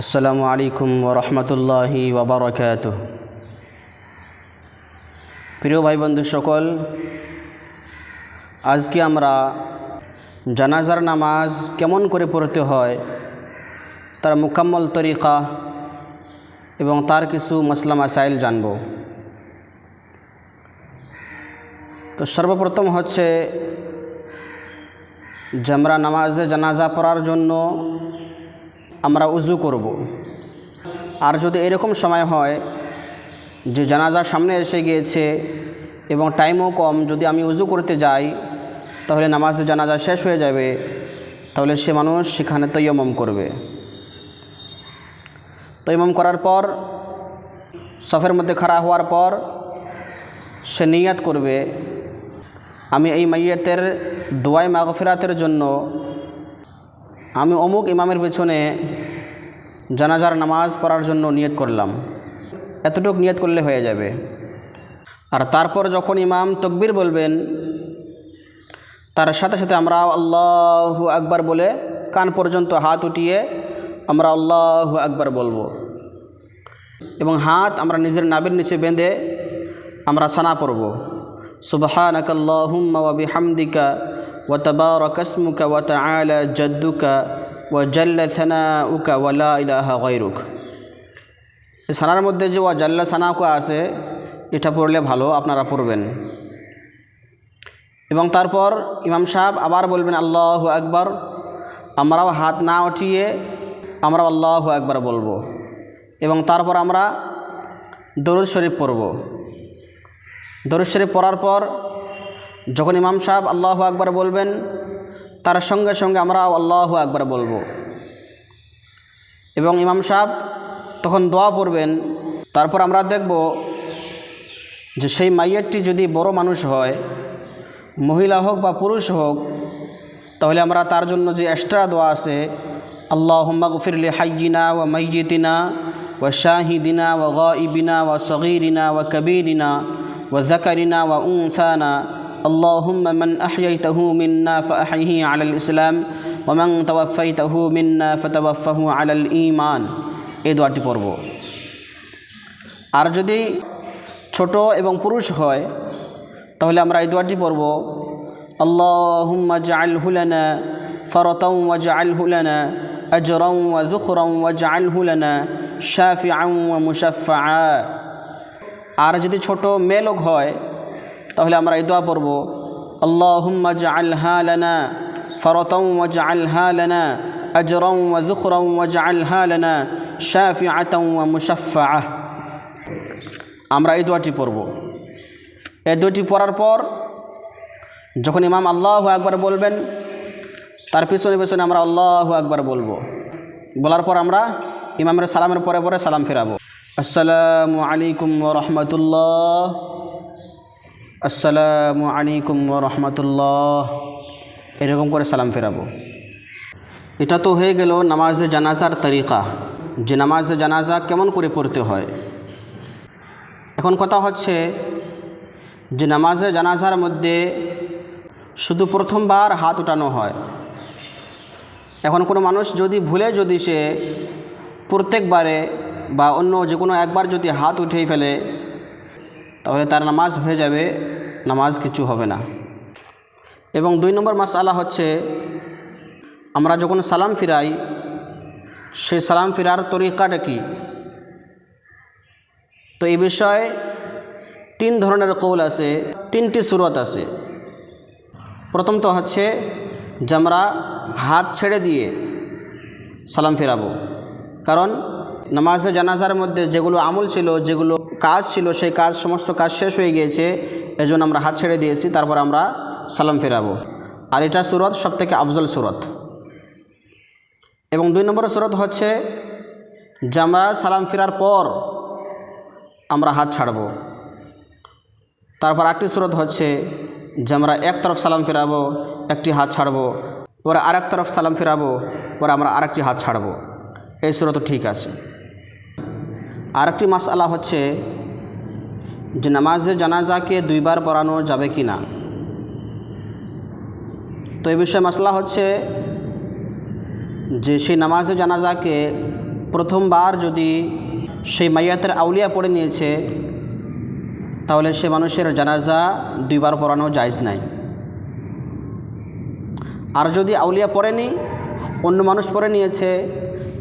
আসসালামু আলাইকুম ওরহমতুল্লাহি ওবরকাত প্রিয় ভাই বন্ধু সকল, আজকে আমরা জানাজার নামাজ কেমন করে পড়তে হয়, তার মুকাম্মল তরিকা এবং তার কিছু মসলা মাসাইল জানব। তো সর্বপ্রথম হচ্ছে যে আমরা নামাজে জানাজা পড়ার জন্য আমরা উজু করব। আর যদি এরকম সময় হয় যে জানাজা সামনে এসে গিয়েছে এবং টাইমও কম, যদি আমি উজু করতে যাই, তাহলে নামাজে জানাজা শেষ হয়ে যাবে, তাহলে সে মানুষ সেখানে তৈয়মম করবে তৈমম করার পর, সফের মধ্যে খাড়া হওয়ার পর সে নিয়াত করবে আমি এই মাইয়াতের দোয়াই মাগফিরাতের জন্য আমি অমুক ইমামের পেছনে জানাজার নামাজ পড়ার জন্য নিয়ত করলাম। এতটুকু নিয়ত করলে হয়ে যাবে। আর তারপর যখন ইমাম তকবির বলবেন, তার সাথে সাথে আমরা আল্লাহু আকবার বলে কান পর্যন্ত হাত উঠিয়ে আমরা আল্লাহু আকবার বলব। এবং হাত আমরা নিজের নাবির নিচে বেঁধে আমরা সানা পড়ব। সুবহানাক আল্লাহুম্মা ওয়া বিহামদিকা জাদ্দুকা ওয়া জাল্লা থানাউকা ওয়া লা ইলাহা গায়রুক। এই সানার মধ্যে যে ওয়া জাল্লা সানাউকা আছে, এটা পড়লে ভালো, আপনারা পড়বেন। এবং তারপর ইমাম সাহেব আবার বলবেন, আল্লাহ আকবার। আমরাও হাত না উঠিয়ে আমরা আল্লাহ একবার বলব। এবং তারপর আমরা দরুদ শরীফ পড়ব। দরুদ শরীফ পড়ার পর যখন ইমাম সাহেব আল্লাহ আকবার বলবেন, তার সঙ্গে সঙ্গে আমরা আল্লাহ আকবার বলব। এবং ইমাম সাহেব তখন দোয়া পড়বেন, তারপর আমরা দেখব যে সেই মাইয়ারটি যদি বড় মানুষ হয়, মহিলা হোক বা পুরুষ হোক, তাহলে আমরা তার জন্য যে এক্সট্রা দোয়া আছে আল্লাহ গফিরলি হাইয়িনা ও মাইয়িতিনা ও শাহিদিনা ও গাইবিনা ও সগিরিনা ও কবিরিনা ও জাকারিনা ও উনসানা اللهم من أحييته منا فأحيه على الإسلام ومن توفيته منا فتوفه على الإيمان এই দোয়াটি পড়ব আর যদি ছোট এবং পুরুষ হয় তাহলে আমরা এই দোয়াটি পড়ব আল্লাহুম্মা জাআলহু লানা ফারাতাও ওয়া জাআলহু লানা আজরাও ওয়া যুখরাও ওয়া জাআলহু লানা শাফিআন ওয়া মুশাফফাআ আর যদি ছোট মেয়ে লোক হয় তাহলে আমরা এই দোয়া পড়ব, আল্লাহুম্মা জাআলহা লানা ফারাতাও ওয়া জাআলহা লানা আজরাও ওয়া যুখরাও ওয়া জাআলহা লানা শাফিআতাও ওয়া মুশাফফাআ আমরা এই দোয়াটি পড়ব। এই দুটি পড়ার পর যখন ইমাম আল্লাহ একবার বলবেন, তার পিছনে পিছনে আমরা আল্লাহ একবার বলব। বলার পর আমরা ইমামের সালামের পরে পরে সালাম ফেরাবো। আসসালামু আলাইকুম রহমতুল্লাহ। আসসালামু আলাইকুম রহমতুল্লাহ। এরকম করে সালাম ফেরাবো। এটা তো হয়ে গেল নামাজে জানাজার তরিকা। যে নামাজে জানাজা কেমন করে পড়তে হয়? এখন কথা হচ্ছে যে নামাজে জানাজার মধ্যে শুধু প্রথমবার হাত উঠানো হয়। এখন কোনো মানুষ যদি ভুলে যদি সে প্রত্যেকবারে বা অন্য যে কোনো একবার যদি হাত উঠেই ফেলে তাহলে তার নামাজ হয়ে যাবে, নামাজ কিছু হবে না। এবং দুই নম্বর মাসালা হচ্ছে, আমরা যখন সালাম ফিরাই সেই সালাম ফিরার তরিকাটা কি? তো এই বিষয়ে তিন ধরনের কৌল আছে, তিনটি সুরত আছে। প্রথম তো হচ্ছে, যে আমরা হাত ছেড়ে দিয়ে সালাম ফেরাবো। কারণ নামাজে জানাজার মধ্যে যেগুলো আমল ছিল, যেগুলো কাজ ছিল, সেই কাজ, সমস্ত কাজ শেষ হয়ে গিয়েছে। এজন্য আমরা হাত ছেড়ে দিয়েছি, তারপর আমরা সালাম ফেরাবো। আর এটা সুরত, সবথেকে আফজল সুরত। এবং দুই নম্বর সুরত হচ্ছে, যে আমরা সালাম ফেরার পর আমরা হাত ছাড়ব। তারপর একটি সুরত হচ্ছে, যে আমরা এক তরফ সালাম ফেরাবো, একটি হাত ছাড়বো, পরে আরেক তরফ সালাম ফেরাবো, পরে আমরা আরেকটি হাত ছাড়বো। এই সুরত ঠিক আছে। আরেকটি মাসালা হচ্ছে যে নামাজে জানাজাকে দুইবার পড়ানো যাবে কি না। তো এই বিষয়ে মশলা হচ্ছে যে সেই নামাজে জানাজাকে প্রথমবার যদি সেই মাইয়াতের আউলিয়া পড়ে নিয়েছে, তাহলে সে মানুষের জানাজা দুইবার পড়ানো জায়জ নাই। আর যদি আউলিয়া পড়েনি, অন্য মানুষ পড়ে নিয়েছে,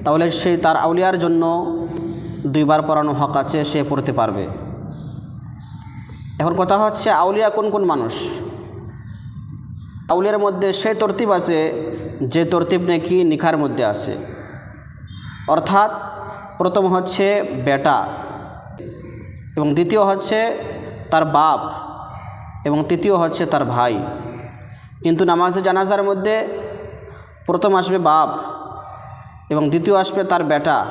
তাহলে সে তার আউলিয়ার জন্য দুইবার পড়ানো হক আছে, সে পড়তে পারবে। এখন কথা হচ্ছে, আউলিয়া কোন কোন মানুষ? আউলিয়ার মধ্যে সে তরতিব আছে, যে তরতিব নাকি নিখার মধ্যে আছে। অর্থাৎ, প্রথম হচ্ছে বেটা এবং দ্বিতীয় হচ্ছে তার বাপ এবং তৃতীয় হচ্ছে তার ভাই। কিন্তু নামাজে জানাজার মধ্যে প্রথম আসবে বাপ এবং দ্বিতীয় আসবে তার বেটা।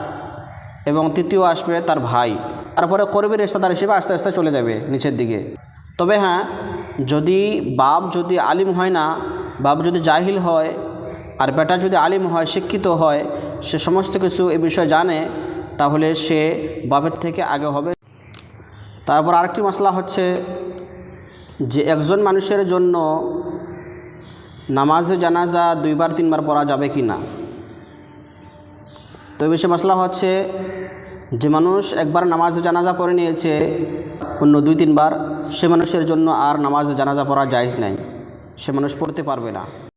এবং তৃতীয় আসবে তার ভাই। তারপরে করবি রেস্তাদার হিসেবে আস্তে আস্তে চলে যাবে নিচের দিকে। তবে হ্যাঁ যদি বাপ যদি আলিম হয় না, বাপ যদি জাহিল হয়, আর বেটা যদি আলিম হয়, শিক্ষিত হয়, সে সমস্ত কিছু এ বিষয়ে জানে, তাহলে সে বাপের থেকে আগে হবে। তারপর আরেকটি মশলা হচ্ছে যে একজন মানুষের জন্য নামাজে জানাজা দুইবার, তিনবার পড়া যাবে কি না তো বিষয়ে মশলা হচ্ছে যে মানুষ একবার নামাজ জানাজা পড়ে নিয়েছে, অন্য দুই, তিনবার, সে মানুষের জন্য আর নামাজ জানাজা পড়া জায়জ নাই। সে মানুষ পড়তে পারবে না।